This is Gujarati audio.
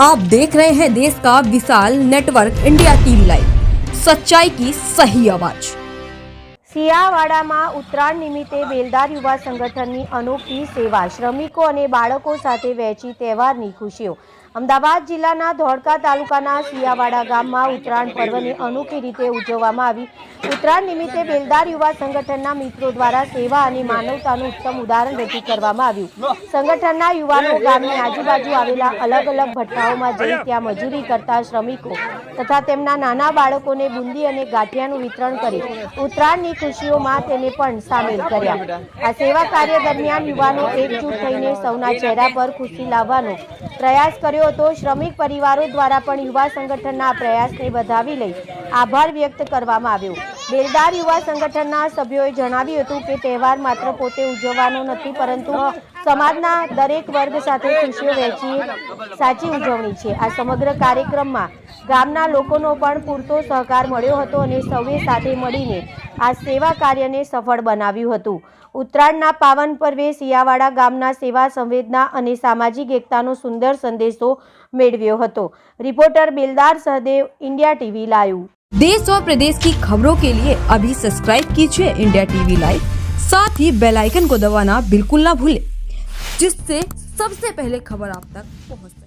आप देख रहे हैं देश का विशाल नेटवर्क इंडिया टीवी लाइव सच्चाई की सही आवाज સિયાવાડામાં ઉત્તરાયણ નિમિત્તે બેલદાર યુવા સંગઠનની અનોખી સેવા શ્રમિકો અને બાળકો સાથે વહેંચી તહેવારની ખુશીઓ અમદાવાદ જિલ્લાના ધોળકા તાલુકાના સિયાવાડા ગામમાં ઉત્તરાયણ પર્વને અનોખી રીતે ઉજવવામાં આવી. ઉત્તરાયણ નિમિત્તે બેલદાર યુવા સંગઠનના મિત્રો દ્વારા સેવા અને માનવતાનું ઉત્તમ ઉદાહરણ રજૂ કરવામાં આવ્યું. સંગઠનના યુવાનો ગામની આજુબાજુ આવેલા અલગ અલગ ભઠ્ઠાઓમાં જઈ ત્યાં મજૂરી કરતા શ્રમિકો તથા તેમના નાના બાળકોને બુંદી અને ગાંઠિયાનું વિતરણ કરી ઉત્તરાયણની ખુશીઓમાં તેને પણ સામેલ કર્યા. આ સેવા કાર્ય દરમિયાન યુવાનો એકજૂટ થઈને સૌના ચહેરા પર ખુશી લાવવાનો પ્રયાસ કર્યો. હતો. શ્રમિક પરિવારો દ્વારા પણ યુવા સંગઠનના પ્રયાસને વધાવી લઈ આભાર વ્યક્ત કરવામાં આવ્યો. બેલદાર યુવા સંગઠનના સભ્યોએ જણાવ્યું હતું કે તહેવાર માત્ર પોતે ઉજવવાનો નથી, પરંતુ સમાજના દરેક વર્ગ સાથે ખુશીઓ વહેંચી સાચી ઉજવણી છે. આ સમગ્ર કાર્યક્રમમાં ગામના લોકોનો પણ પૂરતો સહકાર મળ્યો હતો અને સૌએ સાથે મળીને આ સેવા કાર્યને સફળ બનાવ્યું હતું ઉત્તરાયણના પાવન પર્વે સિયાવાડા ગામના સેવા સંવેદના અને સામાજિક એકતાનો સુંદર સંદેશો મેળવ્યો હતો reporter Beldar Sahdev India TV live देश और प्रदेश की खबरों के लिए अभी सब्सक्राइब कीजिए इंडिया टीवी लाइव साथ ही बेल आइकन को दबाना बिल्कुल ना भूलें जिससे सबसे पहले खबर आप तक पहुंच सके